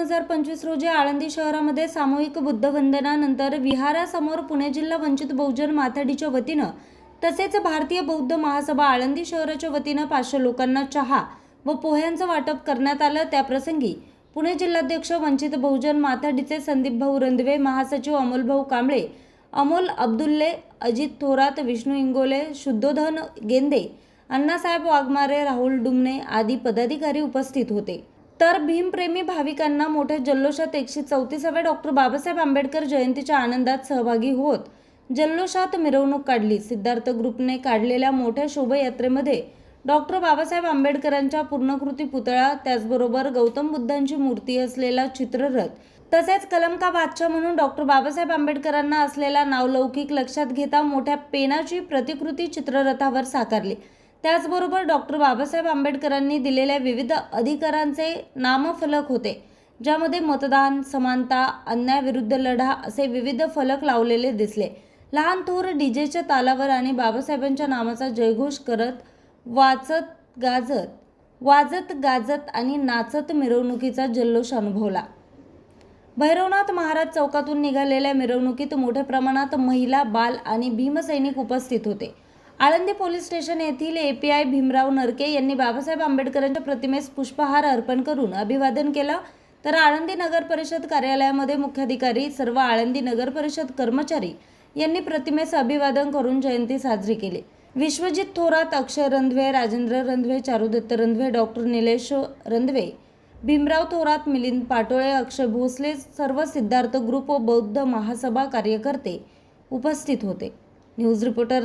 हजार पंचवीस रोजी आळंदी शहरामध्ये सामूहिक बुद्धवंदनानंतर विहारासमोर पुणे जिल्हा वंचित बहुजन माथाडीच्या वतीनं तसेच भारतीय बौद्ध महासभा आळंदी शहराच्या वतीनं पाचशे लोकांना चहा व पोह्यांचं वाटप करण्यात आलं. त्याप्रसंगी पुणे जिल्हाध्यक्ष वंचित बहुजन माथाडीचे संदीप भाऊ रंधवे महासचिव अमोलभाऊ कांबळे अमोल अब्दुल्ले अजित थोरात विष्णू इंगोले शुद्धोधन गेंदे अण्णासाहेब वाघमारे राहुल डुमणे आदी पदाधिकारी उपस्थित होते. तर भीमप्रेमी भाविकांना मोठ्या जल्लोषात एकशे चौतीसाव्या डॉक्टर बाबासाहेब आंबेडकर जयंतीच्या आनंदात सहभागी होत जल्लोषात मिरवणूक काढली. सिद्धार्थ ग्रुपने काढलेल्या मोठ्या शोभायात्रेमध्ये डॉक्टर बाबासाहेब आंबेडकरांच्या पूर्णकृती पुतळा त्याचबरोबर गौतम बुद्धांची मूर्ती असलेला चित्ररथ तसेच कलमका बादशाह म्हणून डॉक्टर बाबासाहेब आंबेडकरांना असलेला नावलौकिक लक्षात घेता मोठ्या पेनाची प्रतिकृती चित्ररथावर साकारली. त्याचबरोबर डॉक्टर बाबासाहेब आंबेडकरांनी दिलेल्या विविध अधिकारांचे नामफलक होते ज्यामध्ये मतदान समानता अन्यायाविरुद्ध लढा असे विविध फलक लावलेले दिसले. लहान थोर डीजेच्या तालावर आणि बाबासाहेबांच्या नामाचा जयघोष करत वाचत गाजत वाजत गाजत आणि नाचत मिरवणुकीचा जल्लोष अनुभवला. भैरवनाथ महाराज चौकातून निघालेल्या मिरवणुकीत मोठ्या प्रमाणात महिला बाल आणि भीमसैनिक उपस्थित होते. आळंदी पोलीस स्टेशन येथील एपीआय भीमराव नरके यांनी बाबासाहेब आंबेडकरांच्या प्रतिमेस पुष्पहार अर्पण करून अभिवादन केलं. तर आळंदी नगर परिषद कार्यालयामध्ये मुख्याधिकारी सर्व आळंदी नगर परिषद कर्मचारी यांनी प्रतिमेस अभिवादन करून जयंती साजरी केली. विश्वजित थोरात अक्षय रंधवे राजेंद्र रंधवे चारुदत्त रंधवे डॉक्टर निलेश रंधवे भीमराव थोरात मिलिंद पाटोळे अक्षय भोसले सर्व सिद्धार्थ ग्रुप व बौद्ध महासभा कार्यकर्ते उपस्थित होते. News reporter